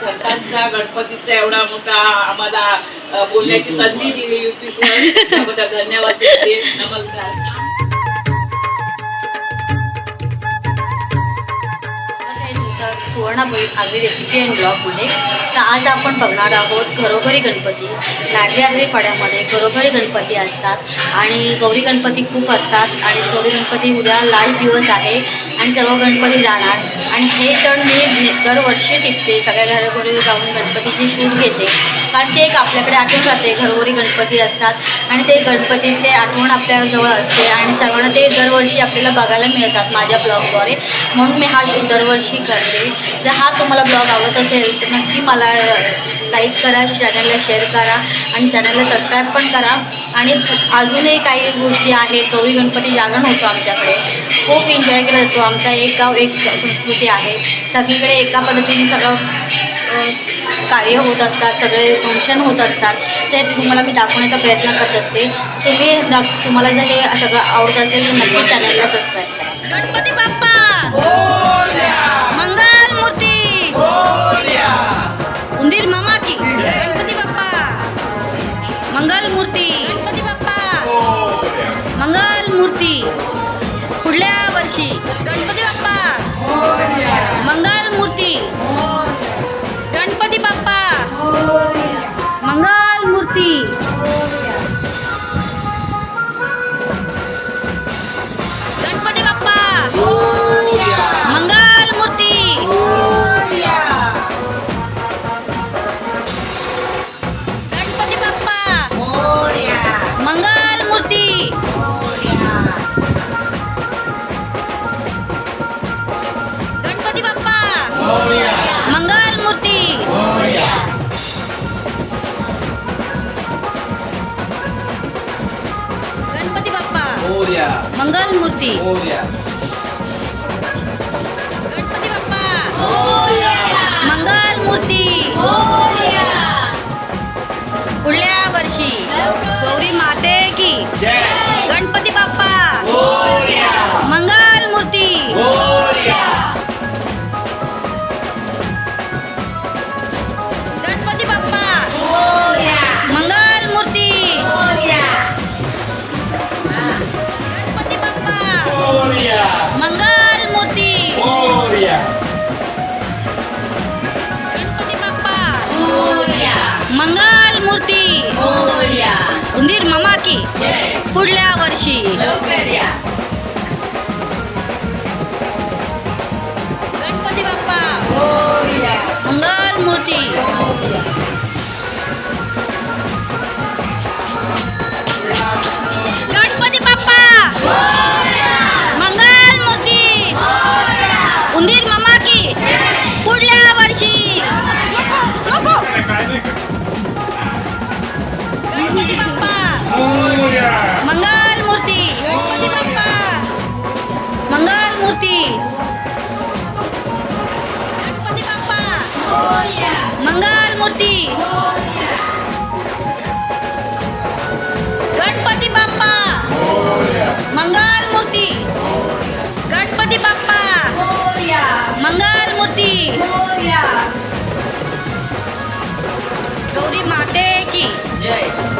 घरच्यांचा गणपतीचा एवढा मोठा आम्हाला बोलण्याची संधी दिली धन्यवाद नमस्कार. सुवर्णा आम्ही रेसिपी अँड ब्लॉगमध्ये तर आज आपण बघणार आहोत घरोघरी गणपती. लाडली पाड्यामध्ये घरोघरी गणपती असतात. आणि गौरी गणपती खूप असतात. आणि गौरी गणपती उद्या लास्ट दिवस आहे. आणि सर्व गणपती जाणार. आणि हे सण मी दरवर्षी टिपते सगळ्या घरोघरी जाऊन गणपतीची शूट घेते. कारण ते एक आपल्याकडे आठवण राहते. घरोघरी गणपती असतात. आणि ते गणपतीचे आठवण आपल्याजवळ असते. आणि सर्वांना ते दरवर्षी आपल्याला बघायला मिळतात माझ्या ब्लॉगद्वारे म्हणून मी हा शूट दरवर्षी करते. जर हा तुम्हाला ब्लॉग आवडत असेल तर नक्की मला लाईक करा चॅनलला शेअर करा आणि चॅनलला सबस्क्राईब पण करा. आणि अजूनही काही गोष्टी आहेत गौरी गणपती जागरण होतो आमच्याकडे. खूप एन्जॉय केला जातो आमचा एक गाव एक संस्कृती आहे. सगळीकडे एका पद्धतीने सगळं कार्य होत असतात सगळे फंक्शन होत असतात. ते तुम्हाला मी दाखवण्याचा प्रयत्न करत असते. तुम्ही दाख तुम्हाला जर हे सगळं आवडत असेल तर नक्की चॅनलला सबस्क्राईब करा. गणपती बाप्पा! उंदीर मामा की। गणपती बाप्पा। मंगल मूर्ती। गणपती बाप्पा। मंगल मूर्ती। पुढल्या वर्षी। गणपती बाप्पा। मंगल मूर्ती। गणपती बाप्पा। मंगल मूर्ती। मंगल मूर्ती. गणपती बाप्पा मंगल मूर्ती. पुढल्या वर्षी गौरी माते की. गणपती बाप्पा. मंगल मूर्ती. उंदीर मामा की? पुढल्या वर्षी. गणपती बाप्पा. मंगल मूर्ती. मंगल मूर्ती मंगल मूर्ति मंगल मूर्ति गणपती बाप्पा मंगल मूर्ती गणपती बाप्पा मंगल मूर्ती गौरी माते की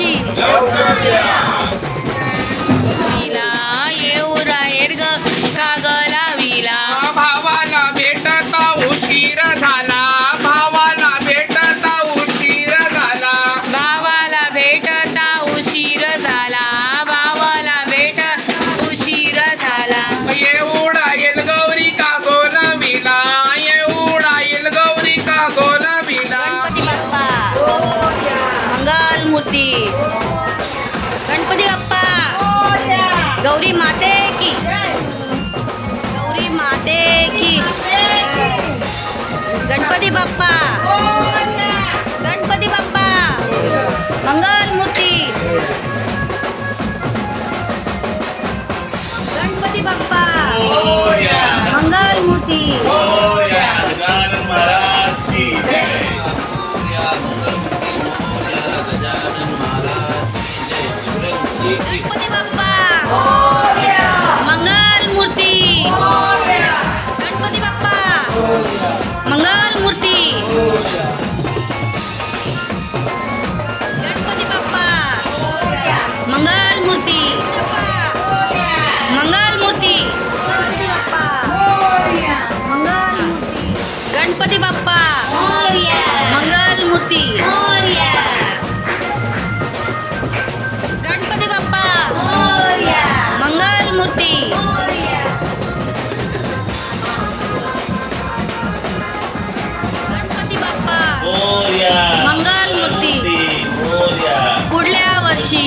gente! Não! गौरी माते की। गौरी माते की। गणपती बाप्पा। गणपती बाप्पा। मंगल मूर्ती गणपती बाप्पा। मंगल मूर्ती गणपती बाप्पा। मंगल मूर्ती गणपती बाप्पा मंगल मूर्ती गणपती बाप्पा मंगल मूर्ती पुढल्या वर्षी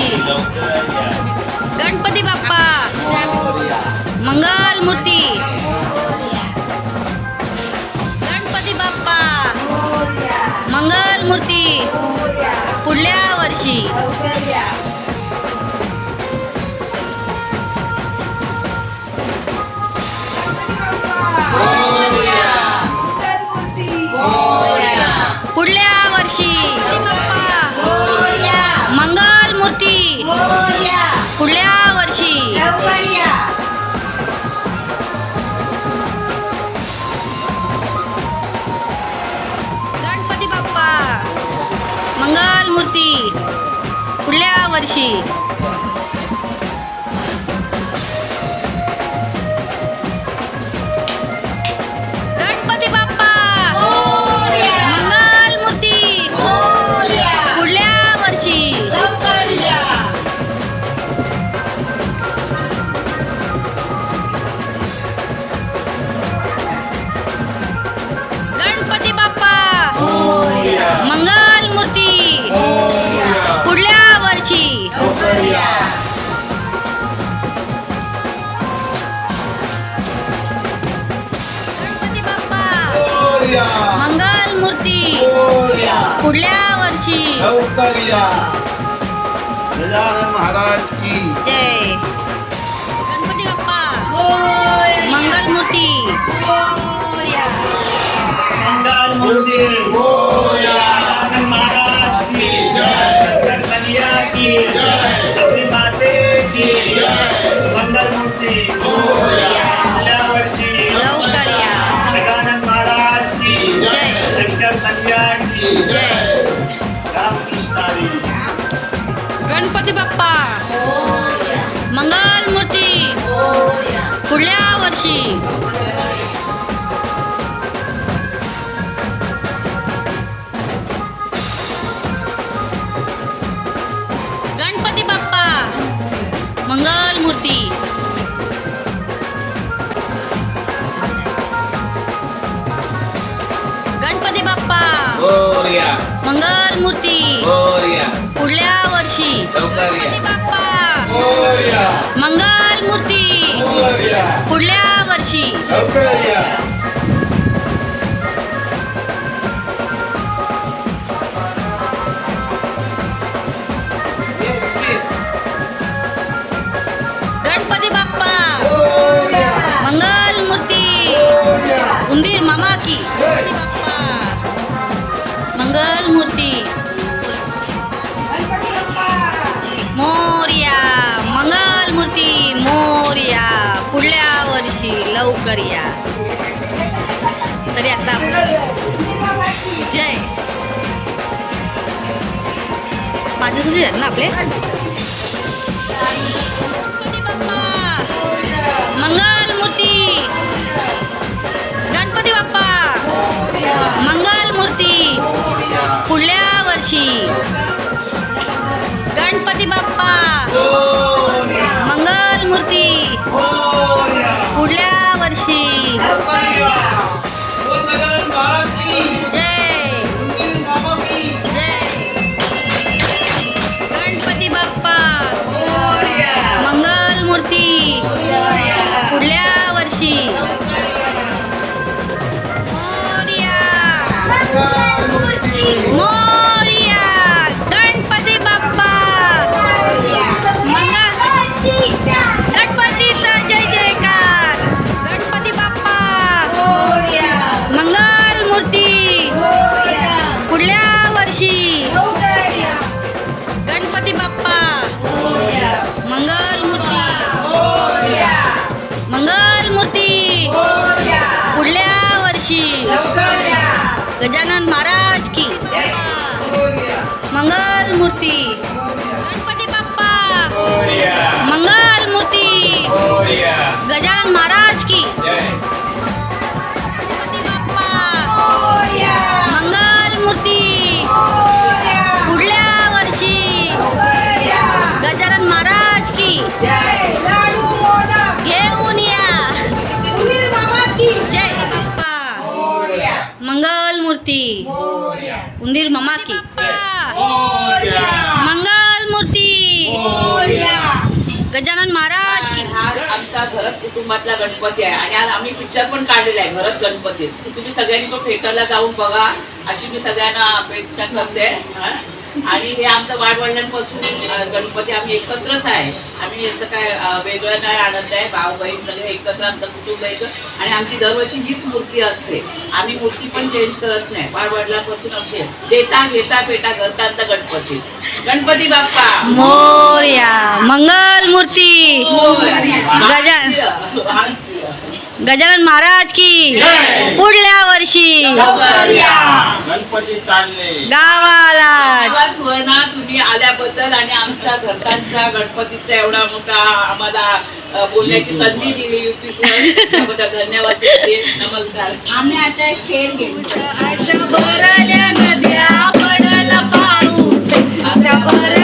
गणपती बाप्पा मंगल मूर्ती मंगलमूर्ती पुढल्या वर्षी. पुढल्या वर्षी. मंगलमूर्ती पुढल्या वर्षी. पुढल्या पुढल्या वर्षी. महाराज की. जय. गणपती बाप्पा. मंगल मूर्ती मंगल मूर्ति महाराज की जय. कन्या की गौरी माते की मंगल मूर्ति जय गणपती बाप्पा. मंगल मूर्ती. पुढल्या वर्षी. गणपती बाप्पा. मंगल मूर्ती. मंगल मूर्ती पुढल्या वर्षी. गणपती बाप्पा। मंगल मूर्ती पुढल्या वर्षी। गणपती बाप्पा। मंगल मूर्ती उंदीर मामा की। गणपती बाप्पा। मंगल मूर्ती मोर्या मंगल मूर्ती मोर्या. पुढल्या वर्षी लवकर या. तरी आता जय. माझे सुद्धा आहेत ना आपले? मंगल! अशी. गणपती बाप्पा. मंगल मूर्ती. पुढल्या वर्षी. जय. जय. गणपती बाप्पा. वर्षी. गजानन महाराज की. मंगल मूर्ती. गणपती बाप्पा. मंगल मूर्ती. गजानन महाराज की. गणपती बाप्पा. मंगल मूर्ती. पुढल्या वर्षी गजानन महाराज की. उंदीर ममा की. मंगल मूर्ती. गजानन महाराज की. आज आमचा घरात कुटुंबातला गणपती आहे. आणि आज आम्ही पिक्चर पण काढलेला आहे घरात गणपती. तुम्ही सगळ्यांनी तो थिएटरला जाऊन बघा. अशी मी सगळ्यांना अपेक्षा करते. आणि हे आमचं वाढवडिलांपासून अं, गणपती आम्ही एकत्रच आहे. आम्ही असं काय वेगळं नाही आणत आहे. भाऊ बहीण सगळे एकत्र आमचं कुटुंब यायचं आणि आमची दरवर्षी हीच मूर्ती असते. आम्ही मूर्ती पण चेंज करत नाही. वाढवडिलांपासून असते. देता घेता पेटा घरतांचा गणपती. गणपती बाप्पा! मोर्या. मंगल मूर्ती. गजा गजानन महाराज की पुढल्या वर्षी. गणपती गावाला. सुवर्णा तुम्ही आल्याबद्दल आणि आमच्या घरच्यांचा गणपतीचा एवढा मोठा आम्हाला बोलण्याची संधी दिली त्याबद्दल धन्यवाद नमस्कार. आम्ही आता खेळ घेऊ. अशा भरल्या नद्या पडला पाऊस. अशा भरल्या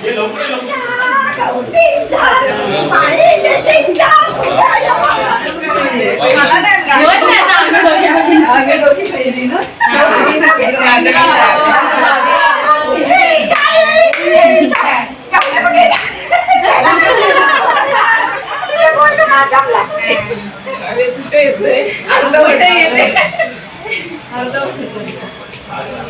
थोडे मागे धनी मला पासारी नाही काय बोला धनी मला पासारी नाही काय बोला धनी मला पासारी नाही काय बोला धनी मला पासारी नाही काय धनी धनी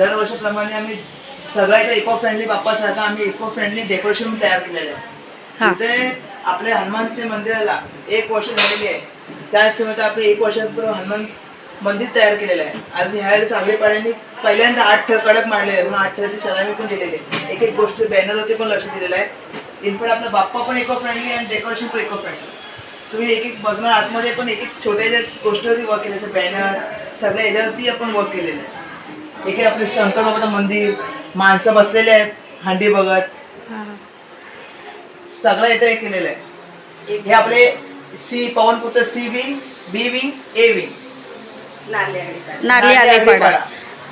दरवर्षीप्रमाणे आम्ही सगळ्याच्या इको फ्रेंडली बाप्पासारखं आम्ही इको फ्रेंडली डेकोरेशन तयार केलेलं. आहे. तिथे आपल्या हनुमानच्या मंदिराला एक वर्ष झालेली आहे. त्याच आपले एक वर्षापूर्वी हनुमान मंदिर तयार केलेलं आहे. आणि ह्यावेळेस चांगलेपाड्यांनी पहिल्यांदा आठ ठर कडक मारलेले आहे म्हणून आठ ठरची सलामी पण दिलेली आहे. एक एक गोष्ट बॅनरवरती पण लक्ष दिलेलं आहे. इनफॅक्ट आपला बाप्पा पण इको फ्रेंडली आणि डेकोरेशन पण इको फ्रेंडली तुम्ही एक एक बघणार आतमध्ये पण एक एक छोट्या ज्या गोष्टीवरती वर्क केलं बॅनर सगळ्या याच्यावरती आपण वर्क केलेलं आहे. एक आपले शंकर बाबाचं मंदिर माणसं बसलेले आहेत हंडी बघत. सगळं इथे हे केलेलं आहे. हे आपले C Pavanputra C wing B wing A wing. Narli Alepada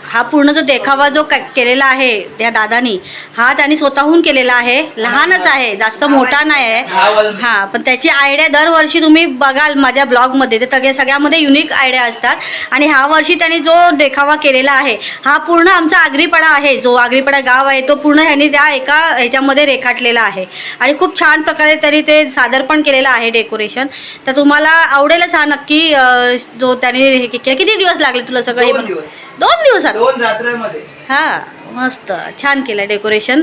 हा पूर्ण जो देखावा जो केलेला आहे त्या दादानी हा त्यांनी स्वतःहून केलेला आहे. लहानच आहे जास्त मोठा नाही आहे. हा पण त्याची आयडिया दरवर्षी तुम्ही बघाल माझ्या ब्लॉगमध्ये. ते सगळे सगळ्यामध्ये युनिक आयडिया असतात. आणि ह्या वर्षी त्यांनी जो देखावा केलेला आहे हा पूर्ण आमचा आगरीपाडा आहे. जो आगरीपाडा गाव आहे तो पूर्ण ह्यांनी त्या एका ह्याच्यामध्ये रेखाटलेला आहे. आणि खूप छान प्रकारे तरी ते सादर पण केलेलं आहे डेकोरेशन तर तुम्हाला आवडेलच हा नक्की जो त्याने हे किती दिवस लागले तुला सगळे दोन दिवस. दोन दिवसात दोन रात्रमध्ये हा मस्त छान केलं डेकोरेशन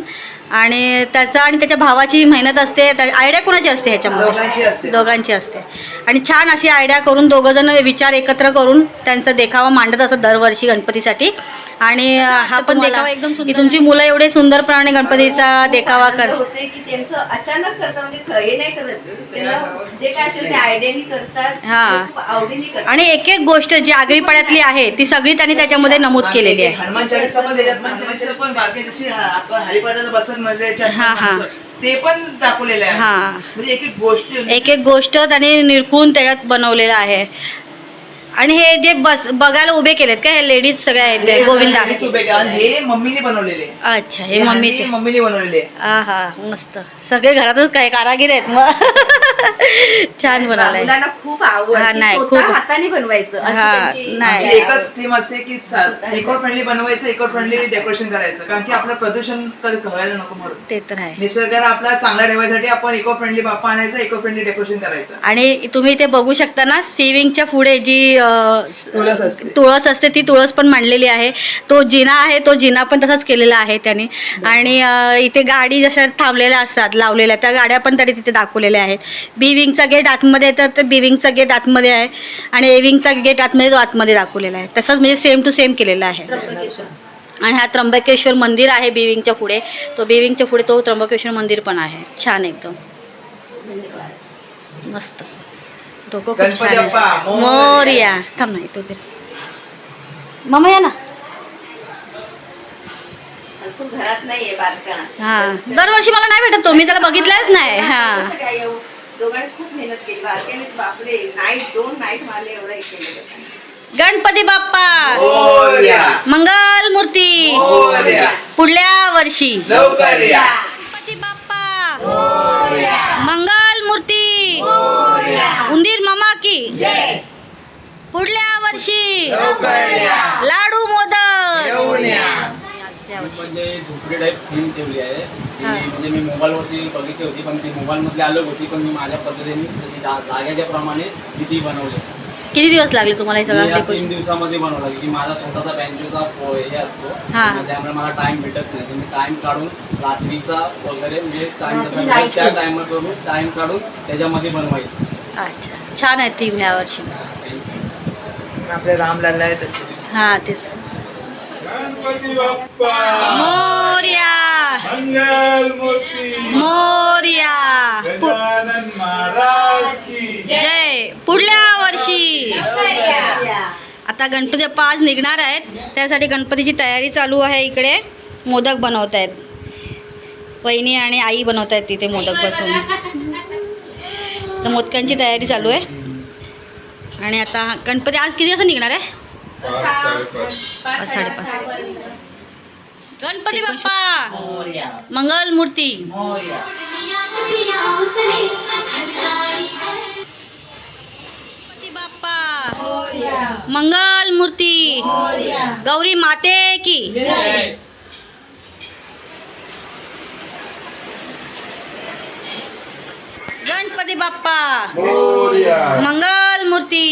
आणि त्याचं आणि त्याच्या भावाची मेहनत असते आयडिया कोणाची असते ह्याच्यामध्ये? दोघांची असते. दोघांची असते. आणि छान अशी आयडिया करून दोघं जण विचार एकत्र करून त्यांचा देखावा मांडत असत दरवर्षी गणपतीसाठी. आणि हा पण देखावा एकदम की तुमची मुलं एवढे सुंदरपणे गणपतीचा देखावा कर होते की त्यांचं अचानक करतात म्हणजे हे नाही करत. त्यांना जे काय असेल ते आयडियानी करतात हा. ते खूप आवडीने करतात. आणि एक एक गोष्ट जी आगरीपाड्यातली आहे ती सगळी त्यांनी त्याच्यामध्ये नमूद केलेली आहे. पण बाकी जशी हा- आपण हरिपाठाला बसत म्हणजे हा. ते पण दाखवलेलं आहे हा. म्हणजे एक एक गोष्ट एक एक गोष्ट त्यांनी निरखून त्याच्यात बनवलेलं आहे आणि हे जे बस बघायला उभे केलेत का? हे लेडीज सगळ्या आहेत ते गोविंदा. हे मम्मीने बनवलेले. अच्छा हे मम्मीचे. मम्मीने बनवलेले. हा हा मस्त. सगळे घरातच काय कारागीर आहेत मग? छान बनवलंय. मुलांना खूप आवड. हा, नाही, स्वतः खूप. हाताने बनवायचं. अशी हा, त्यांची नाही. एकच थीम असते की इको फ्रेंडली बनवायचं इको फ्रेंडली डेकोरेशन करायचं. कारण की आपलं प्रदूषण कधी व्हायला नको म्हणून. ते तर आहे. निसर्गाला आपला चांगला ठेवायसाठी आपण इको फ्रेंडली बाप्पा आणायचं इको फ्रेंडली डेकोरेशन करायचं. आणि तुम्ही ते बघू शकता ना सिविंगच्या पुढे जी तुळस असते. तुळस असते ती तुळस पण मांडलेली आहे. तो जिना आहे तो जिना पण तसाच केलेला आहे त्यांनी. आणि इथे गाडी जशा थांबलेल्या असतात लावलेल्या त्या गाड्या पण तरी तिथे दाखवलेल्या आहेत. बी विंगचा गेट आतमध्ये येतात तर बी विंगचा गेट आतमध्ये आहे. आणि ए विंगचा गेट आतमध्ये तो आतमध्ये दाखवलेला आहे. तसंच म्हणजे सेम टू सेम केलेला आहे. आणि हा त्र्यंबकेश्वर मंदिर आहे बिविंगच्या पुढे. तो बिविंगच्या पुढे तो त्र्यंबकेश्वर मंदिर पण आहे. छान एकदम. धन्यवाद. मस्त. आहे. बाप्पा, मोरया. थांब नाही तो दे मामा या ना. तू हा. दरवर्षी मला नाही भेटत तो. मी त्याला बघितलाच नाही. हा. कसं काय येऊ? दोघांनी खूप मेहनत केली. बारक्याने बापरे. नाईट दोन नाईट मारले एवढं केलं गणपती बाप्पा. मोरया. मंगल मूर्ती. मोरया. पुढल्या वर्षी. लवकर या. गणपती बाप्पा. मंगल मूर्ती. उंदीर मामा की. पुढल्या वर्षी लाडू मोदक. म्हणजे झोपडी टाईप थीम ठेवली आहे. म्हणजे मी मोबाईलवरती बघितली होती पण ती मोबाईलमधली अलग होती पण मी माझ्या पद्धतीने जशी जा जाग्याच्या प्रमाणे मी ती बनवली. किती दिवस लागले तुम्हाला हे सगळं तीन दिवसामध्ये बनवला की माझा स्वतःचा बँकेचा हे असतो त्यामुळे मला टाइम भेटत नाही. मी टाइम काढून रात्रीचा वगैरे म्हणजे टाइम जसा त्या. टाइम करून टाइम काढून त्याच्यामध्ये बनवायचं. अच्छा. छान आहे थीम ह्या वर्षी. आपले रामलाल आहे तसे. हा तेच. गणपती बाप्पा. मोर्या. मंगल मूर्ती. मोर्या. जय. पुढल्या वर्षी. आता गणपती आज निघणार आहेत. त्यासाठी गणपतीची तयारी चालू आहे इकडे. मोदक बनवत आहेत वहिनी आणि आई बनवत आहेत तिथे मोदक बसून तर मोदकांची तयारी चालू आहे. आणि आता गणपती आज किती वाजता निघणार आहे? साडेपाच. गणपती बाप्पा! मंगल मूर्ती. गणपती बाप्पा! मंगल मूर्ती. गौरी माते की? गणपती बाप्पा. मंगल मूर्ती.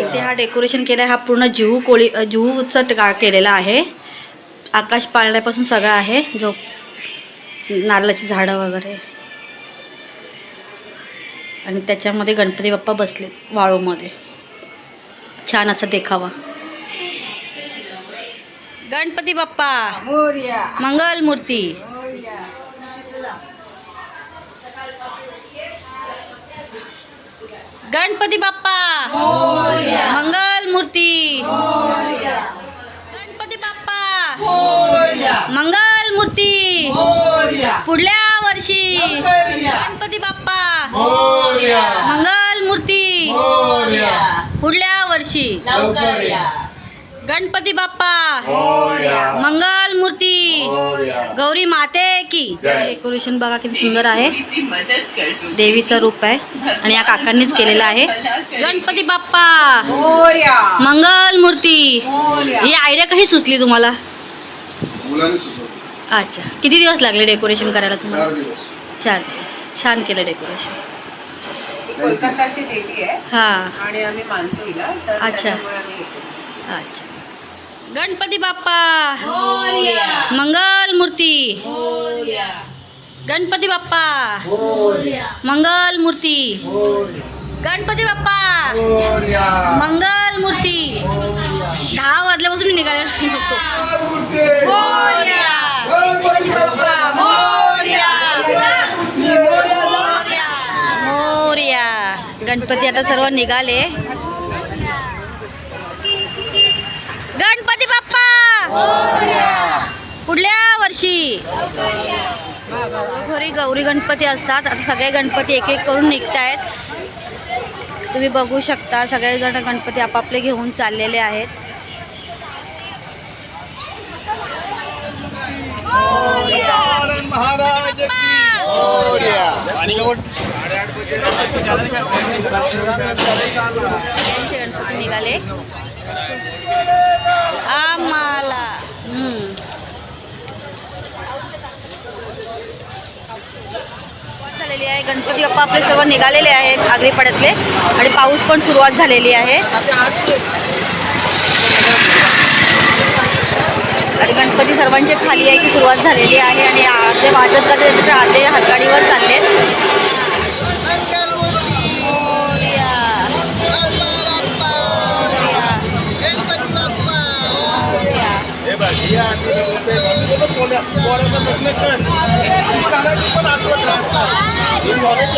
इथे हा डेकोरेशन केला हा पूर्ण जुहू कोळी जुहूचा का केलेला आहे. आकाश पाळण्यापासून सगळं आहे जो नारळाची झाडं वगैरे. आणि त्याच्यामध्ये गणपती बाप्पा बसले वाळूमध्ये. छान असा देखावा. गणपती बाप्पा. मंगल मूर्ती. गणपती बाप्पा. मंगल मूर्ती गणपती बाप्पा. मंगल मूर्ती पुढल्या वर्षी. गणपती बाप्पा. मंगल मूर्ती पुढल्या वर्षी. लवकर या. गणपती बाप्पा. मंगल मूर्ती. गौरी माते की. डेकोरेशन बघा किती सुंदर आहे. देवीचं रूप आहे. आणि या काकांनीच केलेलं आहे. गणपती बाप्पा. मंगल मूर्ती. ही आयडिया कशी सुचली तुम्हाला? अच्छा. किती दिवस लागले डेकोरेशन करायला तुम्हाला? चार दिवस. छान केलं डेकोरेशन. कोलकाताची देवी आहे हां. आणि आम्ही मानतो हिला अच्छा. हे. अच्छा. गणपती बाप्पा. मंगल मूर्ती. गणपती बाप्पा. मंगल मूर्ती. गणपती बाप्पा. मंगल मूर्ती. दहा वाजल्यापासून मी निघाले. मोरया. मोरया. मोरया. मोरया. गणपती आता सर्व निघाले. गणपती बाप्पा! पुढल्या वर्षी घरी गौरी गणपती असतात. आता सगळे गणपती एक एक करून निघत आहेत तुम्ही बघू शकता सगळेजण गणपती आपापले घेऊन चाललेले आहेत. गणपती निघाले. आम्हाला. सुरुवात झालेली आहे. गणपती बाप्पा आपले सर्व निघालेले आहेत आग्रीपाड्यातले. आणि पाऊस पण सुरुवात झालेली आहे. आणि गणपती सर्वांचे खाली यायची सुरुवात झालेली आहे. आणि अर्धे वाजत का ते अर्धे हातगाडीवर चालले गणपती बाप्पा कॉलेज